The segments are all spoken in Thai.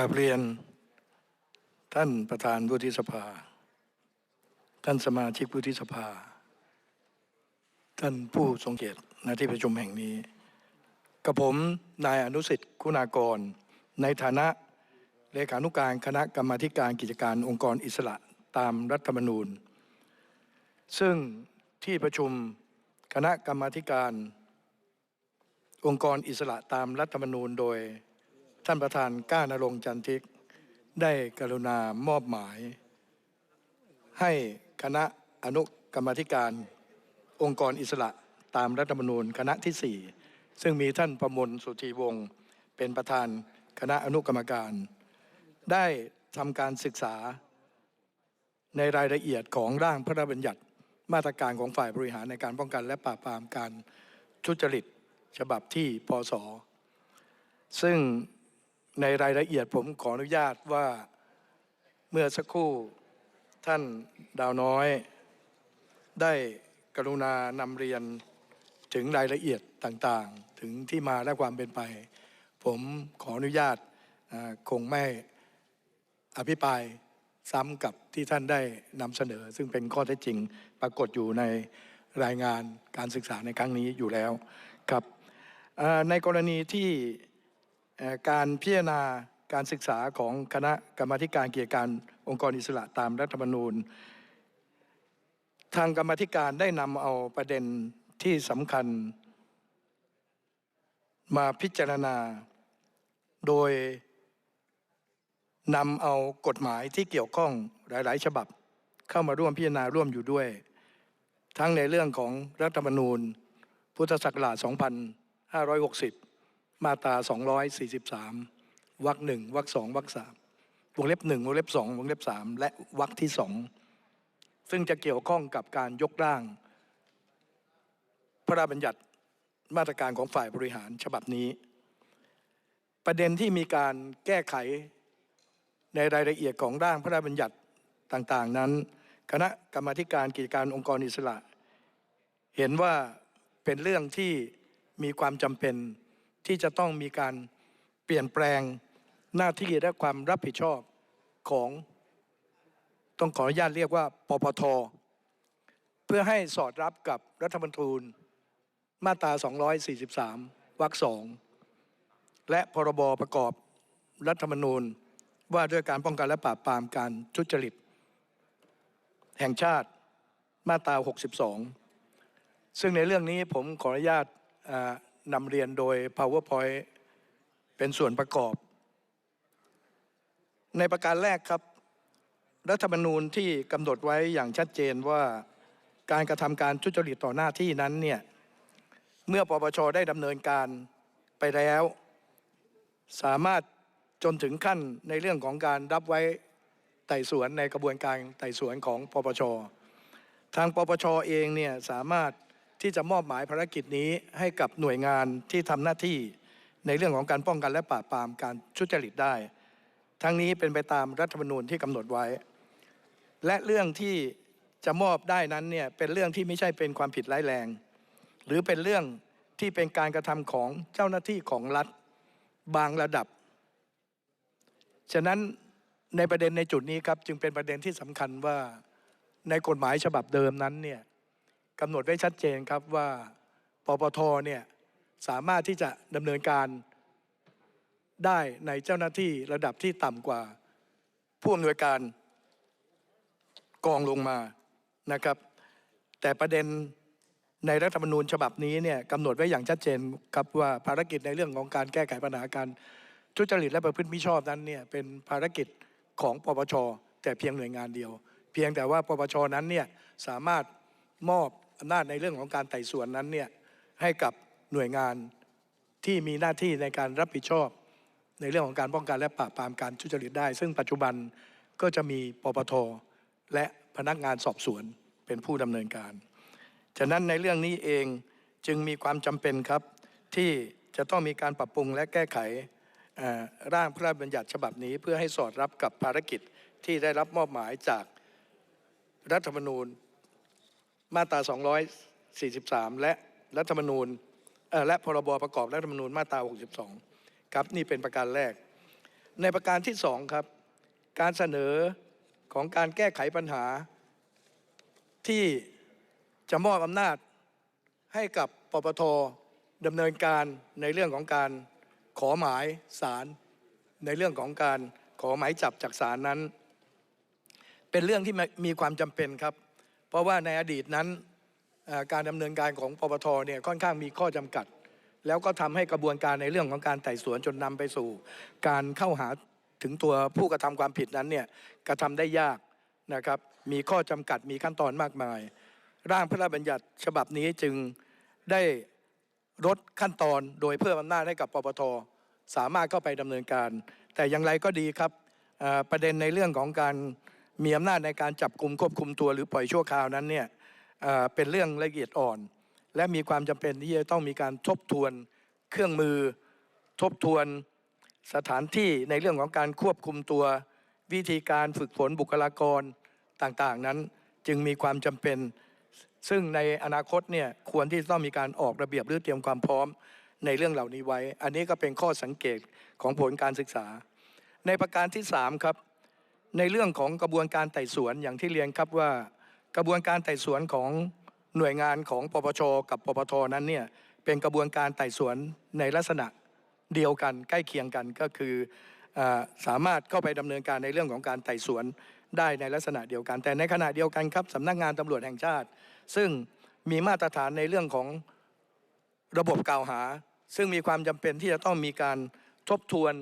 กราบเรียน ท่านประธานวุฒิสภา ท่านสมาชิกวุฒิสภา ท่านผู้ทรงเกียรติในที่ประชุมแห่งนี้ กับผมนายอนุสิทธิ์คุณากร ในฐานะเลขานุการคณะกรรมาการกิจการองค์กรอิสระตามรัฐธรรมนูญ ซึ่งที่ประชุมคณะกรรมาการองค์กรอิสระตามรัฐธรรมนูญโดย ท่านประธานก้านรงจันทิก ได้กรุณามอบหมาย ให้คณะอนุกรรมธิการ องค์กรอิสระตามรัฐธรรมนูญคณะที่ 4 ซึ่งมีท่านประมลสุธีวงศ์เป็นประธานคณะอนุกรรมการ ได้ทำการศึกษา ในรายละเอียดของร่างพระราชบัญญัติมาตรการของฝ่ายบริหารในการป้องกันและปราบปรามการทุจริตฉบับที่พศซึ่ง ในรายละเอียดผมขออนุญาตว่าเมื่อสักครู่ท่านดาวน้อย ได้กรุณานำเรียนถึงรายละเอียดต่างๆ ถึงที่มาและความเป็นไป ผมขออนุญาตคงไม่อภิปรายซ้ำกับที่ท่านได้นำเสนอ ซึ่งเป็นข้อเท็จจริงปรากฏอยู่ในรายงานการศึกษาในครั้งนี้อยู่แล้วครับในกรณีที่ การพิจารณาการศึกษาของคณะกรรมาธิการเกี่ยวกับการองค์กรอิสระตามรัฐธรรมนูญ ทางกรรมธิการได้นำเอาประเด็นที่สำคัญ มาพิจารณา โดยนำเอากฎหมายที่เกี่ยวข้องหลาย ๆ ฉบับ เข้ามาร่วมพิจารณาร่วมอยู่ด้วย ทั้งในเรื่องของรัฐธรรมนูญ พุทธศักราช 2560 มาตรา243วรรคหนึ่งวรรคสองวรรคสามวงเล็บหนึ่งวงเล็บสองวงเล็บสามและวรรคที่สองซึ่งจะเกี่ยวข้องกับการยกร่าง พระราชบัญญัติมาตรการของฝ่ายบริหารฉบับนี้ ประเด็นที่มีการแก้ไขในรายละเอียดของร่างพระราชบัญญัติต่างๆ นั้น คณะกรรมการกิจการองค์กรอิสระ เห็นว่าเป็นเรื่องที่มีความจำเป็น ที่จะต้องมีการเปลี่ยนแปลงหน้าที่และความรับผิดชอบของ ต้องขออนุญาตเรียกว่าปปท เพื่อให้สอดรับกับรัฐธรรมนูญมาตรา 243 วรรคสองและพรบประกอบรัฐธรรมนูญว่าด้วยการป้องกันและปราบปรามการทุจริต แห่งชาติมาตรา 62 ซึ่งในเรื่องนี้ผมขออนุญาต นำเรียนโดย PowerPoint เป็นส่วนประกอบ ในประการแรกครับ รัฐธรรมนูญที่กำหนดไว้อย่างชัดเจนว่าการกระทำการทุจริตต่อหน้าที่นั้นเนี่ยเมื่อปปชได้ดำเนินการไปแล้ว สามารถจนถึงขั้นในเรื่องของการรับไว้ไต่สวนในกระบวนการไต่สวนของปปช ทางปปชเองเนี่ยสามารถ ที่จะมอบหมายภารกิจนี้ให้กับหน่วยงานที่ทำหน้าที่ในเรื่องของการป้องกันและปราบปรามการทุจริตได้ ทั้งนี้เป็นไปตามรัฐธรรมนูญที่กำหนดไว้ และเรื่องที่จะมอบได้นั้นเนี่ยเป็นเรื่องที่ไม่ใช่เป็นความผิดร้ายแรง หรือเป็นเรื่องที่เป็นการกระทำของเจ้าหน้าที่ของรัฐบางระดับ ฉะนั้นในประเด็นในจุดนี้ครับจึงเป็นประเด็นที่สำคัญว่าในกฎหมายฉบับเดิมนั้นเนี่ย กำหนดไว้ชัดเจนครับว่าปปทเนี่ยสามารถที่จะดำเนินการได้ในเจ้าหน้าที่ระดับที่ต่ำกว่า ผู้อำนวยการกองลงมานะครับ แต่ประเด็นในรัฐธรรมนูญฉบับนี้เนี่ยกำหนดไว้อย่างชัดเจนครับว่าภารกิจในเรื่องของการแก้ไขปัญหาการทุจริตและประพฤติมิชอบนั้นเนี่ยเป็นภารกิจของปปชแต่เพียงหน่วยงานเดียว เพียงแต่ว่าปปชนั้นเนี่ยสามารถมอบ อำนาจในเรื่องของการไต่สวนนั้นเนี่ยให้กับหน่วยงานที่มีหน้าที่ในการรับผิดชอบ ในเรื่องของการป้องกันและปราบปรามการทุจริตได้ ซึ่งปัจจุบันก็จะมีปปทและพนักงานสอบสวนเป็นผู้ดำเนินการ ฉะนั้นในเรื่องนี้เองจึงมีความจำเป็นครับ ที่จะต้องมีการปรับปรุงและแก้ไขร่างพระราชบัญญัติฉบับนี้ เพื่อให้สอดรับกับภารกิจที่ได้รับมอบหมายจากรัฐธรรมนูญ มาตรา 243 และรัฐธรรมนูญและพรบประกอบรัฐธรรมนูญมาตรา 62 ครับนี่เป็นประการแรก ในประการที่สองครับ การเสนอของการแก้ไขปัญหา ที่จะมอบอำนาจให้กับปปทดำเนินการในเรื่องของการขอหมายสารในเรื่องของการขอหมายจับจากศาลนั้น เป็นเรื่องที่มีความจำเป็นครับ เพราะว่าในอดีตนั้นการดำเนินการของปปทเนี่ยค่อนข้างมีข้อจำกัด แล้วก็ทำให้กระบวนการในเรื่องของการไต่สวนจนนำไปสู่ การเข้าหาถึงตัวผู้กระทำความผิดนั้นเนี่ยกระทำได้ยากนะครับมีข้อจำกัดมีขั้นตอนมากมาย ร่างพระราชบัญญัติฉบับนี้จึงได้ลดขั้นตอนโดยเพิ่มอำนาจให้กับปปทสามารถเข้าไปดำเนินการ แต่อย่างไรก็ดีครับประเด็นในเรื่องของการ มีอำนาจในการจับกลุ่มควบคุมตัวหรือปล่อยชั่วคราวนั้นเนี่ยเเป็นเรื่องละเอียดอ่อน และมีความจำเป็นที่จะต้องมีการทบทวนเครื่องมือ ทบทวนสถานที่ในเรื่องของการควบคุมตัว วิธีการฝึกฝนบุคลากรต่างๆ นั้นจึงมีความจำเป็น ซึ่งในอนาคตเนี่ยควรที่จะต้องมีการออกระเบียบหรือเตรียมความพร้อมในเรื่องเหล่านี้ไว้ อันนี้ก็เป็นข้อสังเกตของผลการศึกษา ในประการที่3ครับ ในเรื่องของกระบวนการไต่สวนอย่างที่เรียนครับว่ากระบวนการไต่สวนของหน่วยงานของปปชกับปปทนั้นเนี่ยเป็นกระบวนการไต่สวนในลักษณะเดียวกันใกล้เคียงกันก็คืออสามารถเข้าไปดำเนินการในเรื่องของการไต่สวนได้ในลักษณะเดียวกัน แต่ในขณะเดียวกันครับสำนักงานตำรวจแห่งชาติ ซึ่งมีมาตรฐานในเรื่องของระบบกล่าวหา ซึ่งมีความจำเป็นที่จะต้องมีการทบทวน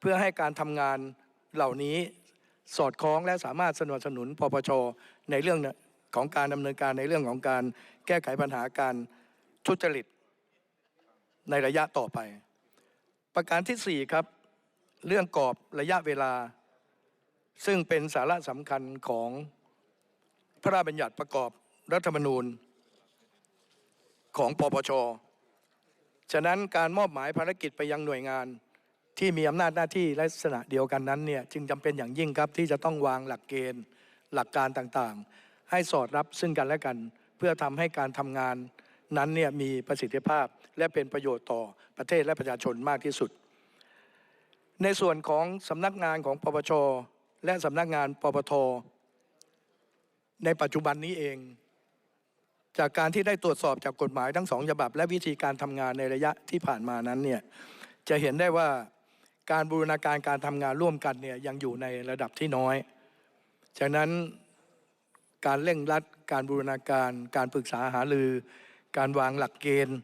เพื่อให้การทำงานเหล่านี้ สอดคล้องและสามารถสนับสนุนปปชในเรื่องของการดำเนินการในเรื่องของการแก้ไขปัญหาการทุจริตในระยะต่อไป ประการที่ 4 ครับ เรื่องกรอบระยะเวลา ซึ่งเป็นสาระสำคัญของพระราชบัญญัติประกอบรัฐธรรมนูญ ของปปช ฉะนั้นการมอบหมายภารกิจไปยังหน่วยงาน ที่มีอำนาจหน้าที่ลักษณะเดียวกันนั้นเนี่ยจึงจำเป็นอย่างยิ่งครับที่จะต้องวางหลักเกณฑ์ หลักการต่างๆ ให้สอดรับซึ่งกันและกัน เพื่อทำให้การทำงานนั้นเนี่ยมีประสิทธิภาพและเป็นประโยชน์ต่อประเทศและประชาชนมากที่สุด ในส่วนของสำนักงานของปปช และสำนักงานปปท ในปัจจุบันนี้เอง จากการที่ได้ตรวจสอบจากกฎหมายทั้งสองฉบับ และวิธีการทำงานในระยะที่ผ่านมานั้นเนี่ยจะเห็นได้ว่า การบูรณาการการทำงานร่วมกันเนี่ยยังอยู่ในระดับที่น้อย ฉะนั้นการเร่งรัด การบูรณาการ การปรึกษาหารือ การวางหลักเกณฑ์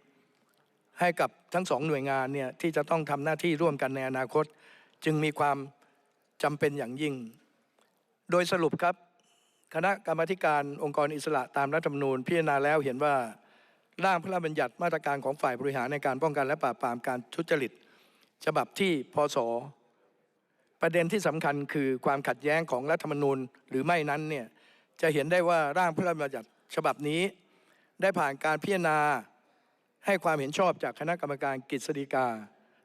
ให้กับทั้งสองหน่วยงานเนี่ยที่จะต้องทำหน้าที่ร่วมกันในอนาคต จึงมีความจำเป็นอย่างยิ่ง โดยสรุปครับ คณะกรรมการองค์กรอิสระตามรัฐธรรมนูญพิจารณาแล้วเห็นว่าร่างพระราชบัญญัติมาตรการของฝ่ายบริหารในการป้องกันและปราบปรามการทุจริต ฉบับที่พศประเด็นที่สำคัญคือความขัดแย้งของรัฐธรรมนูญหรือไม่นั้นเนี่ยจะเห็นได้ว่าร่างพระราชบัญญัติฉบับนี้ ได้ผ่านการพิจารณาให้ความเห็นชอบจากคณะกรรมการกฤษฎีกา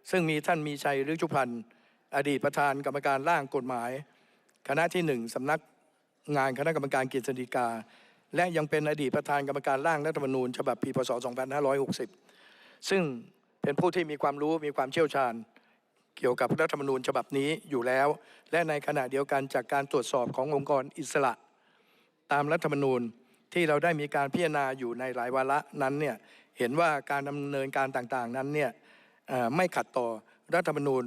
ซึ่งมีท่านมีชัยฤชุพันธ์อดีตประธานกรรมการร่างกฎหมาย คณะที่หนึ่งสำนักงานคณะกรรมการกฤษฎีกา และยังเป็นอดีตประธานกรรมการร่างรัฐธรรมนูญ ฉบับปีพศ 2560 ซึ่ง เป็นผู้ที่มีความรู้มีความเชี่ยวชาญ เกี่ยวกับรัฐธรรมนูญฉบับนี้อยู่แล้ว และในขณะเดียวกันจากการตรวจสอบขององค์กรอิสระ ตามรัฐธรรมนูญที่เราได้มีการพิจารณาอยู่ในหลายวาระนั้นเนี่ยเห็นว่าการดำเนินการต่างๆนั้นเนี่ยไม่ขัดต่อรัฐธรรมนูญ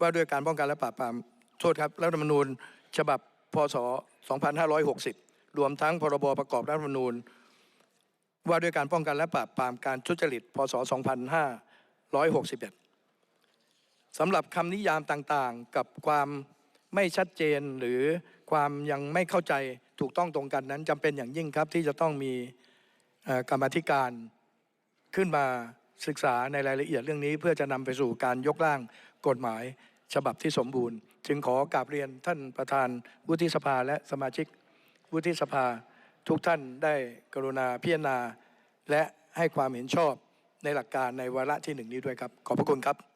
ว่าด้วยการป้องกันและปราบปรามโทษครับรัฐธรรมนูญฉบับพศ 2560 รวมทั้งพรบประกอบรัฐธรรมนูญ ว่าด้วยการป้องกันและปราบปรามการทุจริตพศ2005 2561สำหรับคำนิยามต่างๆ กับความไม่ชัดเจนหรือความยังไม่เข้าใจถูกต้องตรงกันนั้นจำเป็นอย่างยิ่งครับที่จะต้องมีกรรมธิการขึ้นมาศึกษาในรายละเอียดเรื่องนี้ เพื่อจะนำไปสู่การยกร่างกฎหมายฉบับที่สมบูรณ์ จึงขอกราบเรียนท่านประธานวุฒิสภาและสมาชิกวุฒิสภาทุกท่านได้กรุณาพิจารณาและให้ความเห็นชอบ ในหลักการในวาระที่หนึ่งนี้ด้วยครับ ขอบพระคุณครับ